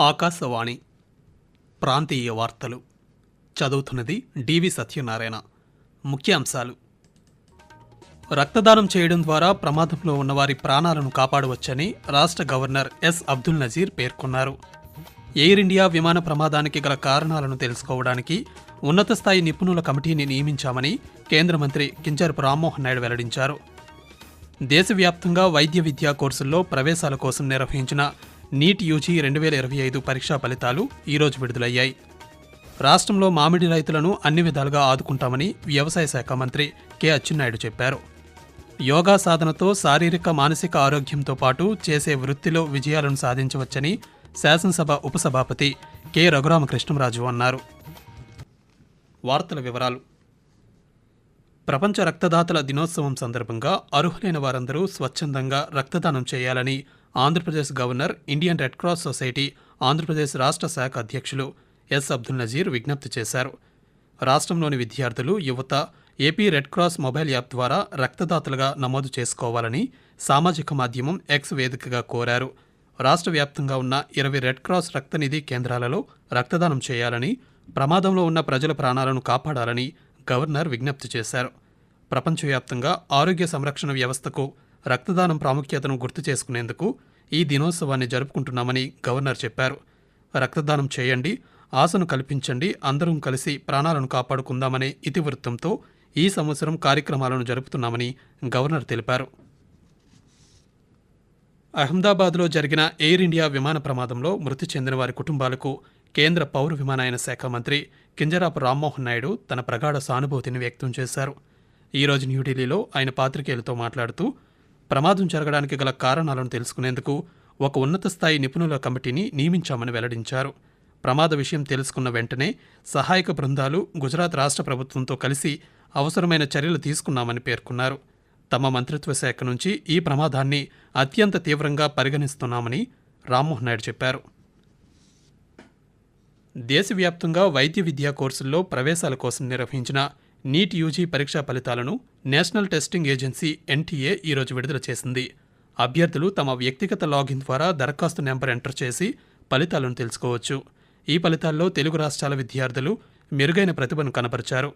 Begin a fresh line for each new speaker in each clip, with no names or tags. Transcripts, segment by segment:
ఆకాశవాణి ప్రాంతీయ వార్తలు. చదువుతున్నది డివి సత్యనారాయణ. ముఖ్యాంశాలు. రక్తదానం చేయడం ద్వారా ప్రమాదంలో ఉన్నవారి ప్రాణాలను కాపాడవచ్చని రాష్ట్ర గవర్నర్ ఎస్. అబ్దుల్ నజీర్ పేర్కొన్నారు. ఎయిర్ ఇండియా విమాన ప్రమాదానికి గల కారణాలను తెలుసుకోవడానికి ఉన్నత స్థాయి నిపుణుల కమిటీని నియమించామని కేంద్ర మంత్రి కింజరపు రామ్మోహన్ నాయుడు వెల్లడించారు. దేశవ్యాప్తంగా వైద్య విద్యా కోర్సుల్లో ప్రవేశాల కోసం నిర్వహించిన నీట్ యూజీ రెండు వేల ఇరవై ఐదు పరీక్షా ఫలితాలు ఈరోజు విడుదలయ్యాయి. రాష్ట్రంలో మామిడి రైతులను అన్ని విధాలుగా ఆదుకుంటామని వ్యవసాయ శాఖ మంత్రి కె. అచ్చెన్నాయుడు చెప్పారు. యోగా సాధనతో శారీరక మానసిక ఆరోగ్యంతో పాటు చేసే వృత్తిలో విజయాలను సాధించవచ్చని శాసనసభ ఉపసభాపతి కె. రఘురామకృష్ణంరాజు అన్నారు. వార్తల వివరాలు. ప్రపంచ రక్తదాతల దినోత్సవం సందర్భంగా అర్హులైన వారందరూ స్వచ్ఛందంగా రక్తదానం చేయాలని Andhra Pradesh governor Indian red cross society Andhra Pradesh రాష్ట్ర శాఖ అధ్యక్షులు ఎస్ అబ్దుల్ నజీర్ విజ్ఞప్తి చేశారు. రాష్ట్రంలోని విద్యార్థులు యువత AP red cross mobile app ద్వారా రక్తదాతలుగా నమోదు చేసుకోవాలని సామాజిక మాధ్యమం ఎక్స్ వేదికగా కోరారు. రాష్ట్ర వ్యాప్తంగా ఉన్న ఇరవై రెడ్ క్రాస్ రక్తనిధి కేంద్రాలలో రక్తదానం చేయాలని ప్రమాదంలో ఉన్న ప్రజల ప్రాణాలను కాపాడాలని గవర్నర్ విజ్ఞప్తి చేశారు. ప్రపంచవ్యాప్తంగా ఆరోగ్య సంరక్షణ వ్యవస్థకు రక్తదానం ప్రాముఖ్యతను గుర్తు చేసుకునేందుకు ఈ దినోత్సవాన్ని జరుపుకుంటున్నామని గవర్నర్ చెప్పారు. రక్తదానం చేయండి ఆశను కల్పించండి అందరం కలిసి ప్రాణాలను కాపాడుకుందామనే ఇతివృత్తంతో ఈ సంవత్సరం కార్యక్రమాలను జరుపుతున్నామని గవర్నర్ తెలిపారు. అహ్మదాబాద్లో జరిగిన ఎయిర్ ఇండియా విమాన ప్రమాదంలో మృతి చెందిన వారి కుటుంబాలకు కేంద్ర పౌర విమానయాన శాఖ మంత్రి కింజరాపు రామ్మోహన్ నాయుడు తన ప్రగాఢ సానుభూతిని వ్యక్తం చేశారు. ఈరోజు న్యూఢిల్లీలో ఆయన పాత్రికేయులతో మాట్లాడుతూ ప్రమాదం జరగడానికి గల కారణాలను తెలుసుకునేందుకు ఒక ఉన్నత స్థాయి నిపుణుల కమిటీని నియమించామని వెల్లడించారు. ప్రమాద విషయం తెలుసుకున్న వెంటనే సహాయక బృందాలు గుజరాత్ రాష్ట్ర ప్రభుత్వంతో కలిసి అవసరమైన చర్యలు తీసుకున్నామని పేర్కొన్నారు. తమ మంత్రిత్వ శాఖ నుంచి ఈ ప్రమాదాన్ని అత్యంత తీవ్రంగా పరిగణిస్తున్నామని రామ్మోహన్ నాయుడు చెప్పారు. దేశవ్యాప్తంగా వైద్య విద్యా కోర్సుల్లో ప్రవేశాల కోసం నిర్వహించిన నీట్ యూజీ పరీక్షా ఫలితాలను నేషనల్ టెస్టింగ్ ఏజెన్సీ ఎన్టీఏ ఈరోజు విడుదల చేసింది. అభ్యర్థులు తమ వ్యక్తిగత లాగిన్ ద్వారా దరఖాస్తు నెంబర్ ఎంటర్ చేసి ఫలితాలను తెలుసుకోవచ్చు. ఈ ఫలితాల్లో తెలుగు రాష్ట్రాల విద్యార్థులు మెరుగైన ప్రతిభను కనబరిచారు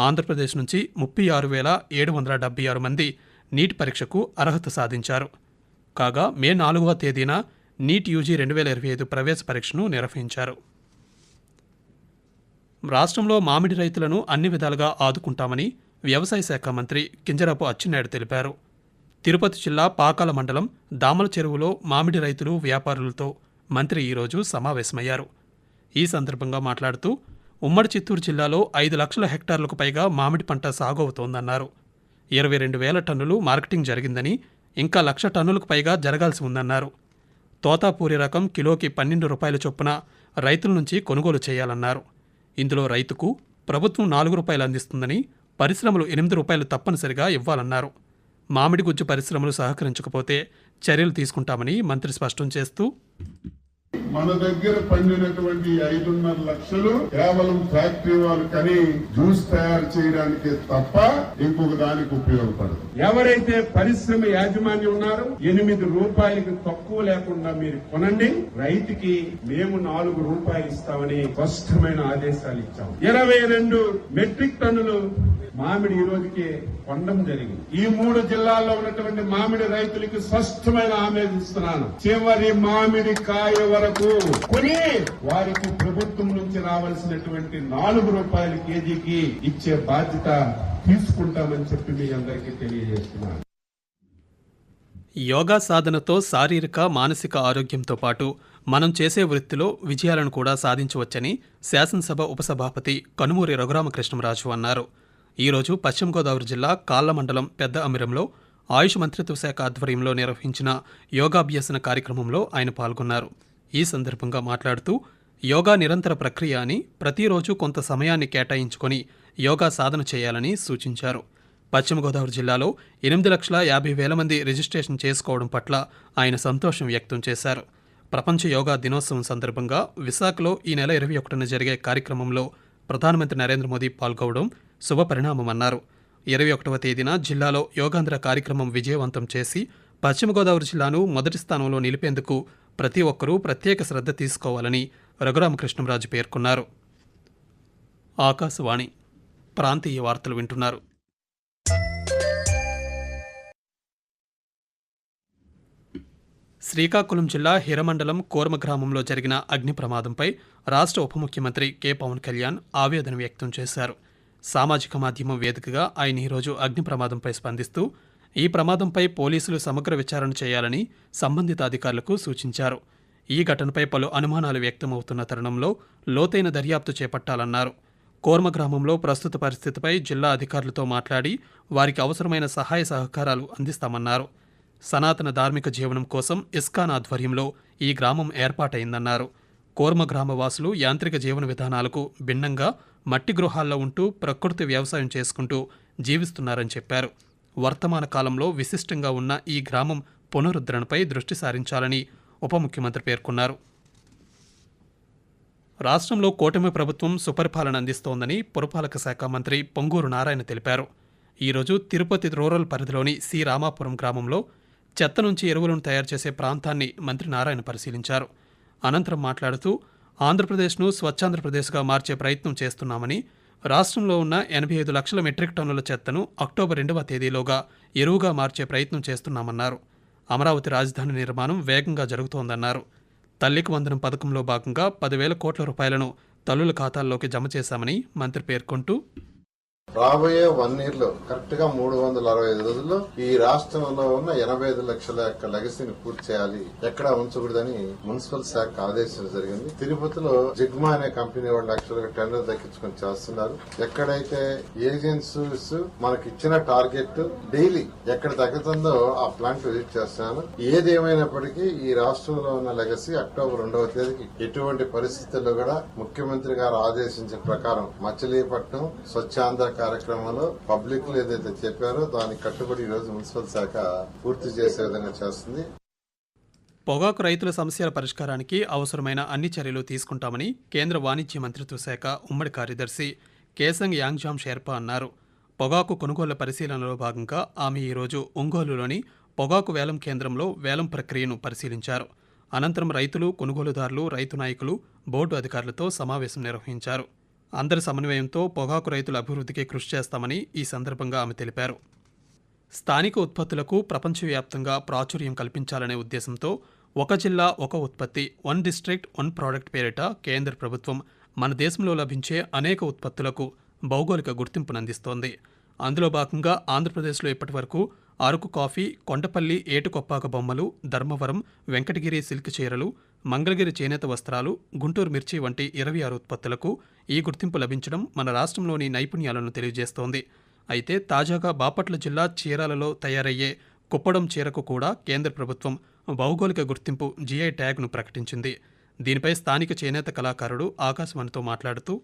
ఆంధ్రప్రదేశ్ నుంచి ముప్పై ఆరు వేల ఏడు వందల డెబ్బై ఆరు మంది నీట్ పరీక్షకు అర్హత సాధించారు. కాగా మే నాలుగవ తేదీన నీట్ యూజీ రెండు వేల ఇరవై ఐదు ప్రవేశ పరీక్షను నిర్వహించారు. రాష్ట్రంలో మామిడి రైతులను అన్ని విధాలుగా ఆదుకుంటామని వ్యవసాయ శాఖ మంత్రి కింజరాపు అచ్చెన్నాయుడు తెలిపారు. తిరుపతి జిల్లా పాకాల మండలం దామల చెరువులో మామిడి రైతులు వ్యాపారులతో మంత్రి ఈరోజు సమావేశమయ్యారు. ఈ సందర్భంగా మాట్లాడుతూ ఉమ్మడి చిత్తూరు జిల్లాలో ఐదు లక్షల హెక్టార్లకు పైగా మామిడి పంట సాగు అవుతోందన్నారు. ఇరవై రెండు వేల టన్నులు మార్కెటింగ్ జరిగిందని ఇంకా లక్ష టన్నులకు పైగా జరగాల్సి ఉందన్నారు. తోతాపూరి రకం కిలోకి పన్నెండు రూపాయల చొప్పున రైతుల నుంచి కొనుగోలు చేయాలన్నారు. ఇందులో రైతుకు ప్రభుత్వం నాలుగు రూపాయలు అందిస్తుందని పరిశ్రమలు ఎనిమిది రూపాయలు తప్పనిసరిగా ఇవ్వాలన్నారు. మామిడి గుజ్జు పరిశ్రమలు సహకరించకపోతే చర్యలు తీసుకుంటామని మంత్రి స్పష్టం చేస్తూ
మన దగ్గర పండినటువంటి ఐదున్నర లక్షలు కేవలం ఫ్యాక్టరీ వాళ్ళు కని జ్యూస్ తయారు చేయడానికి తప్ప ఇంకొక దానికి ఉపయోగపడదు. ఎవరైతే పరిశ్రమ యాజమాన్యం ఉన్నారో ఎనిమిది రూపాయలకు తక్కువ లేకుండా మీరు కొనండి. రైతుకి మేము నాలుగు రూపాయలు ఇస్తామని స్పష్టమైన ఆదేశాలు ఇచ్చాము ఇరవై రెండు మెట్రిక్ టన్నులు మామిడి ఈ రోజుకి కొండం జరిగింది. ఈ మూడు జిల్లాల్లో ఉన్నటువంటి మామిడి రైతులకి స్పష్టమైన ఆమెదిస్తున్నాను చివరి మామిడి కాయ వరకు కొని వారికి ప్రభుత్వం నుంచి రావాల్సినటువంటి నాలుగు రూపాయల కేజీకి ఇచ్చే బాధ్యత తీసుకుంటామని చెప్పి మీ అందరికీ తెలియజేస్తున్నాను.
యోగా సాధనతో శారీరక మానసిక ఆరోగ్యంతో పాటు మనం చేసే వృత్తిలో విజయాలను కూడా సాధించవచ్చని శాసనసభ ఉపసభాపతి కనుమూరి రఘురామకృష్ణరాజు అన్నారు. ఈరోజు పశ్చిమ గోదావరి జిల్లా కాళ్ళ మండలం పెద్ద అమిరంలో ఆయుష్ మంత్రిత్వ శాఖ ఆధ్వర్యంలో నిర్వహించిన యోగాభ్యసన కార్యక్రమంలో ఆయన పాల్గొన్నారు. ఈ సందర్భంగా మాట్లాడుతూ యోగా నిరంతర ప్రక్రియ అని ప్రతిరోజు కొంత సమయాన్ని కేటాయించుకొని యోగా సాధన చేయాలని సూచించారు. పశ్చిమ గోదావరి జిల్లాలో ఎనిమిది లక్షల యాభై వేల మంది రిజిస్ట్రేషన్ చేసుకోవడం పట్ల ఆయన సంతోషం వ్యక్తం చేశారు. ప్రపంచ యోగా దినోత్సవం సందర్భంగా విశాఖలో ఈ నెల ఇరవై ఒకటిన జరిగే కార్యక్రమంలో ప్రధానమంత్రి నరేంద్ర మోదీ పాల్గొవడం శుభపరిణామమన్నారు. ఇరవై ఒకటవ తేదీన జిల్లాలో యోగాంధ్ర కార్యక్రమం విజయవంతం చేసి పశ్చిమ గోదావరి జిల్లాను మొదటి స్థానంలో నిలిపేందుకు ప్రతి ఒక్కరూ ప్రత్యేక శ్రద్ధ తీసుకోవాలని రఘురామకృష్ణంరాజు పేర్కొన్నారు. ఆకాశవాణి ప్రాంతీయ వార్తలు వింటున్నారు. శ్రీకాకుళం జిల్లా హిరమండలం కోర్మ గ్రామంలో జరిగిన అగ్ని ప్రమాదంపై రాష్ట్ర ఉప ముఖ్యమంత్రి కె. పవన్ కళ్యాణ్ ఆవేదన వ్యక్తం చేశారు. సామాజిక మాధ్యమం వేదికగా ఆయన ఈరోజు అగ్ని ప్రమాదంపై స్పందిస్తూ ఈ ప్రమాదంపై పోలీసులు సమగ్ర విచారణ చేయాలని సంబంధిత అధికారులకు సూచించారు. ఈ ఘటనపై పలు అనుమానాలు వ్యక్తమవుతున్న తరుణంలో లోతైన దర్యాప్తు చేపట్టాలన్నారు. కోర్మ గ్రామంలో ప్రస్తుత పరిస్థితిపై జిల్లా అధికారులతో మాట్లాడి వారికి అవసరమైన సహాయ సహకారాలు అందిస్తామన్నారు. సనాతన ధార్మిక జీవనం కోసం ఇస్కాన్ ఆధ్వర్యంలో ఈ గ్రామం ఏర్పాటైందన్నారు. కోర్మ గ్రామవాసులు యాంత్రిక జీవన విధానాలకు భిన్నంగా మట్టి గృహాల్లో ఉంటూ ప్రకృతి వ్యవసాయం చేసుకుంటూ జీవిస్తున్నారని చెప్పారు. వర్తమాన కాలంలో విశిష్టంగా ఉన్న ఈ గ్రామం పునరుద్ధరణపై దృష్టి సారించాలని ఉప ముఖ్యమంత్రి పేర్కొన్నారు. రాష్ట్రంలో కూటమి ప్రభుత్వం సుపరిపాలన అందిస్తోందని పురపాలక శాఖ మంత్రి పొంగూరు నారాయణ తెలిపారు. ఈరోజు తిరుపతి రూరల్ పరిధిలోని సి. రామాపురం గ్రామంలో చెత్త నుంచి ఎరువులను తయారు చేసే ప్రాంతాన్ని మంత్రి నారాయణ పరిశీలించారు. అనంతరం మాట్లాడుతూ ఆంధ్రప్రదేశ్ను స్వచ్ఛాంధ్రప్రదేశ్గా మార్చే ప్రయత్నం చేస్తున్నామని రాష్ట్రంలో ఉన్న ఎనభై ఐదు లక్షల మెట్రిక్ టన్నుల చెత్తను అక్టోబర్ రెండవ తేదీలోగా ఎరువుగా మార్చే ప్రయత్నం చేస్తున్నామన్నారు. అమరావతి రాజధాని నిర్మాణం వేగంగా జరుగుతోందన్నారు. తల్లికి వందనం పథకంలో భాగంగా పదివేల కోట్ల రూపాయలను తల్లుల ఖాతాల్లోకి జమ చేశామని మంత్రి పేర్కొంటూ
రాబోయే వన్ ఇయర్లో కరెక్ట్గా మూడు వందల అరవై ఐదు రోజుల్లో ఈ రాష్ట్రంలో ఉన్న ఎనభై ఐదు లక్షల యొక్క లెగసీని పూర్తి చేయాలి ఎక్కడ ఉంచకూడదని మున్సిపల్ శాఖ ఆదేశించడం జరిగింది. తిరుపతిలో జిగ్మా అనే కంపెనీ వాళ్ళు యాక్చువల్గా టెండర్ దక్కించుకొని చేస్తున్నారు. ఎక్కడైతే ఏజెన్సీస్ మనకి ఇచ్చిన టార్గెట్ డైలీ ఎక్కడ తగ్గుతుందో ఆ ప్లాంట్ విజిట్ చేస్తున్నాను. ఏది ఈ రాష్ట్రంలో ఉన్న లెగసీ అక్టోబర్ రెండవ తేదీకి ఎటువంటి పరిస్థితుల్లో కూడా ముఖ్యమంత్రి గారు ఆదేశించిన ప్రకారం మచిలీపట్నం స్వచ్ఛాంధ్ర కార్యక్రమంలో పబ్లిక్ ఏదైతే చెప్పారో దానికి కట్టుబడి ఈ రోజు మున్సిపల్ శాఖ పూర్తి చేసే విధంగా చేస్తుంది.
పొగాకు రైతుల సమస్యల పరిష్కారానికి అవసరమైన అన్ని చర్యలు తీసుకుంటామని కేంద్ర వాణిజ్య మంత్రిత్వ శాఖ ఉమ్మడి కార్యదర్శి కేసంగ్ యాంగ్జామ్ షెర్పా అన్నారు. పొగాకు కొనుగోళ్ళ పరిశీలనలో భాగంగా ఆమె ఈరోజు ఒంగోలులోని పొగాకు వేలం కేంద్రంలో వేలం ప్రక్రియను పరిశీలించారు. అనంతరం రైతులు కొనుగోలుదారులు రైతు నాయకులు బోర్డు అధికారులతో సమావేశం నిర్వహించారు. అందరి సమన్వయంతో పొగాకు రైతుల అభివృద్ధికి కృషి చేస్తామని ఈ సందర్భంగా ఆమె తెలిపారు. స్థానిక ఉత్పత్తులకు ప్రపంచవ్యాప్తంగా ప్రాచుర్యం కల్పించాలనే ఉద్దేశంతో ఒక జిల్లా ఒక ఉత్పత్తి వన్ డిస్ట్రిక్ట్ వన్ ప్రోడక్ట్ పేరిట కేంద్ర ప్రభుత్వం మన దేశంలో లభించే అనేక ఉత్పత్తులకు భౌగోళిక గుర్తింపునందిస్తోంది అందులో భాగంగా ఆంధ్రప్రదేశ్లో ఇప్పటివరకు అరకు కాఫీ కొండపల్లి ఏటుకొప్పాక బొమ్మలు ధర్మవరం వెంకటగిరి సిల్క్ చీరలు మంగళగిరి చేనేత వస్త్రాలు గుంటూరు మిర్చి వంటి ఇరవై ఆరు ఉత్పత్తులకు ఈ గుర్తింపు లభించడం మన రాష్ట్రంలోని నైపుణ్యాలను తెలియజేస్తోంది. అయితే తాజాగా బాపట్ల జిల్లా చీరాలలో తయారయ్యే కుప్పడం చీరకు కూడా కేంద్ర ప్రభుత్వం భౌగోళిక గుర్తింపు జీఐ ట్యాగ్ను ప్రకటించింది. దీనిపై స్థానిక చేనేత కళాకారుడు ఆకాశవాణితో మాట్లాడుతూ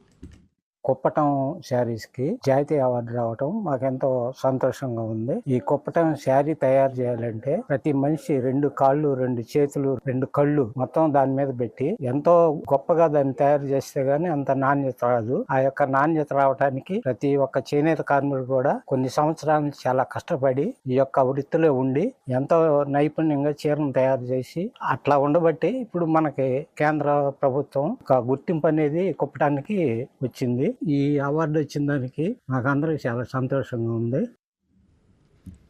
కుప్పటం శారీస్కి జాతీయ అవార్డు రావటం మాకెంతో సంతోషంగా ఉంది. ఈ కుప్పటం శారీ తయారు చేయాలంటే ప్రతి మనిషి రెండు కాళ్ళు రెండు చేతులు రెండు కళ్ళు మొత్తం దాని మీద పెట్టి ఎంతో గొప్పగా దాన్ని తయారు చేస్తే గానీ అంత నాణ్యత రాదు. ఆ యొక్క నాణ్యత రావడానికి ప్రతి ఒక్క చేనేత కార్మికుడు కూడా కొన్ని సంవత్సరాలు చాలా కష్టపడి ఈ యొక్క వృత్తిలో ఉండి ఎంతో నైపుణ్యంగా చీరను తయారు చేసి అట్లా ఉండబట్టి ఇప్పుడు మనకి కేంద్ర ప్రభుత్వం ఒక గుర్తింపు అనేది కుప్పటానికి వచ్చింది. ఈ అవార్డు వచ్చిన దానికి మాకందరికి చాలా సంతోషంగా ఉంది.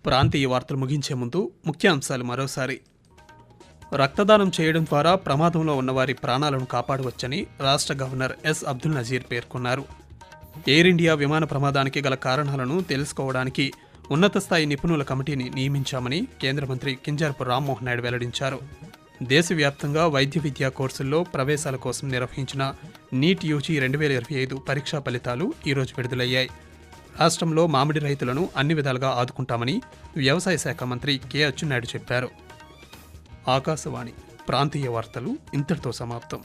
ప్రాంతీయ వార్తలు ముగించే ముందు ముఖ్యాంశాలు మరోసారి. రక్తదానం చేయడం ద్వారా ప్రమాదంలో ఉన్నవారి ప్రాణాలను కాపాడవచ్చని రాష్ట్ర గవర్నర్ ఎస్ అబ్దుల్ నజీర్ పేర్కొన్నారు. ఎయిర్ ఇండియా విమాన ప్రమాదానికి గల కారణాలను తెలుసుకోవడానికి ఉన్నత స్థాయి నిపుణుల కమిటీని నియమించామని కేంద్ర మంత్రి కింజారపు రామ్మోహన్ నాయుడు వెల్లడించారు. దేశవ్యాప్తంగా వైద్య విద్యా కోర్సుల్లో ప్రవేశాల కోసం నిర్వహించిన నీట్ యూజీ రెండు వేల ఇరవై ఐదు పరీక్షా ఫలితాలు ఈరోజు విడుదలయ్యాయి. రాష్ట్రంలో మామిడి రైతులను అన్ని విధాలుగా ఆదుకుంటామని వ్యవసాయ శాఖ మంత్రి కె అచ్చెన్నాయుడు చెప్పారు. ఆకాశవాణి ప్రాంతీయ వార్తలు ఇంతటితో సమాప్తం.